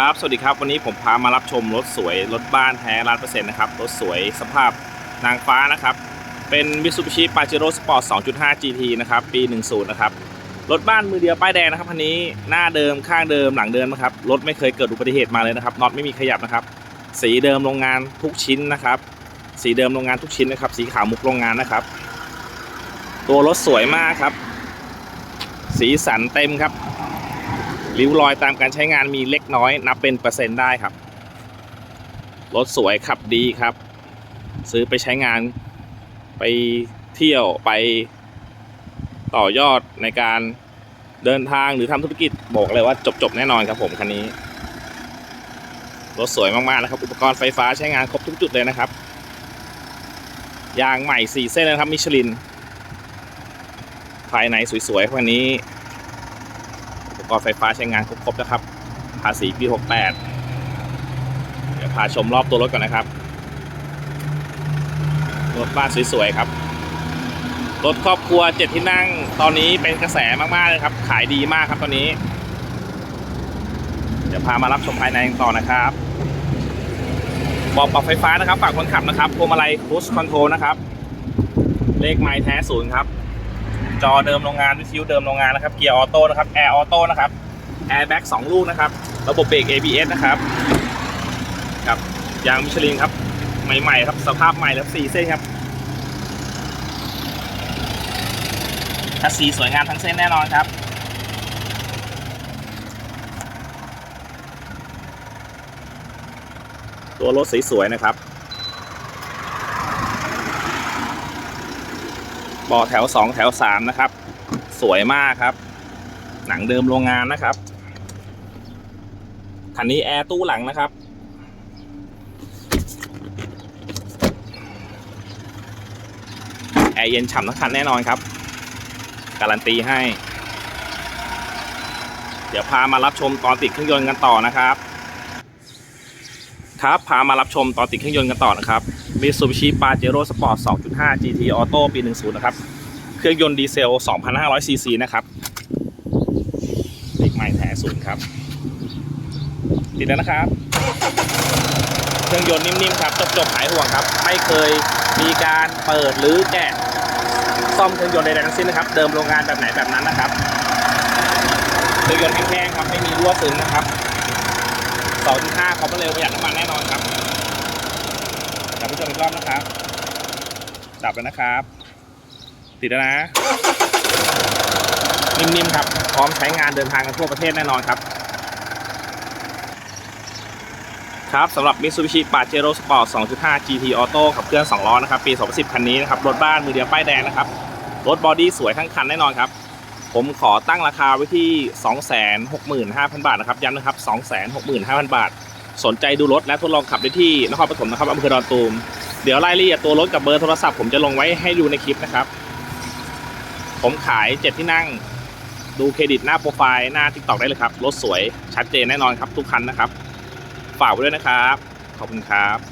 ครับ สวัสดีครับ วันนี้ผมพามารับชมรถสวย รถบ้านแท้ร้านเปอร์เซ็นต์นะครับ รถสวยสภาพนางฟ้านะครับ เป็น Mitsubishi Pajero Sport 2.5 GT นะครับ ปี 10 นะครับ รถบ้านมือเดียวป้ายแดงนะครับคันนี้ หน้าเดิม ข้างเดิม หลังเดิมนะครับ รถไม่เคยเกิดอุบัติเหตุมาเลยนะครับ น็อตไม่มีขยับนะครับ สีเดิมโรงงานทุกชิ้นนะครับ สีเดิมโรงงานทุกชิ้นนะครับ สีขาวมุกโรงงานนะครับ ตัวรถสวยมากครับ สีสันเต็มครับ ริ้วรอยตามการใช้งานมีเล็กน้อย นับเป็นเปอร์เซ็นต์ได้ครับ รถสวยขับดีครับ ซื้อไปใช้งานไปเที่ยวไปต่อยอดในการเดินทางหรือทำธุรกิจบอกเลยว่าจบๆแน่นอนครับผมคันนี้ รถสวยมากๆนะครับ อุปกรณ์ไฟฟ้าใช้งานครบทุกจุดเลยนะครับ ยางใหม่ 4 เส้นนะครับมิชลิน ภายในสวยๆคันนี้ รณ์ไฟฟ้าใช้งานครบๆนะครับ ภาษีปี 68 เดี๋ยวพาชมรอบตัวรถก่อนนะครับ รถบ้านสวยๆครับ รถครอบครัวเจ็ดที่นั่งตอนนี้เป็นกระแสมากๆเลยครับ ขายดีมากครับตอนนี้ เดี๋ยวพามารับชมภายในกันต่อนะครับบอกปรับไฟฟ้านะครับ ฝั่งคนขับนะครับพวงมาลัยค u สคอนโทรลนะครับ เลขไม้แท้ศูนย์ครับ จอเดิมโรงงานวิทยุเดิมโรงงานนะครับเกียร์ออโต้นะครับแอร์ออโต้นะครับแอร์แบ็กสองลูกนะครับ ระบบเบรก ABS นะครับครับยางมิชลินครับ ใหม่ๆครับสภาพใหม่แล้วสี่เส้นครับคัสสีสวยงามทั้งเส้นแน่นอนครับตัวรถสวยๆนะครับ บาะแถว2แถว3นะครับ สวยมากครับ หนังเดิมโรงงานนะครับคันนี้แอร์ตู้หลังนะครับ แอร์เย็นฉ่ำทั้งคันแน่นอนครับ การันตีให้ เดี๋ยวพามารับชมตอนติดเครื่องยนต์กันต่อนะครับ ครับ พามารับชมตอนติดเครื่องยนต์กันต่อนะครับ Mitsubishi Pajero Sport 2.5 GT Auto ปี 10 นะครับ เครื่องยนต์ดีเซล 2,500 ซีซีนะครับเลขไม้แท้ศูนย์ครับ ติดแล้วนะครับ เครื่องยนต์นิ่มๆครับจบๆหายห่วงครับ ไม่เคยมีการเปิดหรือแกะซ่อมเครื่องยนต์ใดๆทั้งสิ้นนะครับ เดิมโรงงานแบบไหนแบบนั้นนะครับ เครื่องยนต์แห้งๆครับไม่มีรั่วซึมนะครับ 2.5เขาก็เร็วประหยัดน้ำมันแน่นอนครับจับผู้ชมอีกรอบนะครับดับแล้วนะครับ ติดแล้วนะ นิ่มๆครับ พร้อมใช้งานเดินทางกันทั่วประเทศแน่นอนครับ ครับสำหรับ Mitsubishi Pajero Sport 2.5 GT Auto ขับเคลื่อน 2 ล้อนะครับ ปี 2010 คันนี้นะครับ รถบ้านมือเดียวป้ายแดงนะครับ รถบอดี้สวยทั้งคันแน่นอนครับ ผมขอตั้งราคาไว้ที่ 265,000 บาทนะครับย้ำนะครับ 265,000 บาท สนใจดูรถและทดลองขับได้ที่นครปฐมนะครับอำเภอดอนตูม เดี๋ยวรายละเอียดตัวรถกับเบอร์โทรศัพท์ผมจะลงไว้ให้ดูในคลิปนะครับ ผมขายเจ็ดที่นั่ง ดูเครดิตหน้าโปรไฟล์หน้า t ิ k t o k ได้เลยครับ รถสวยชัดเจนแน่นอนครับทุกคันนะครับ ฝากไว้ด้วยนะครับ ขอบคุณครับ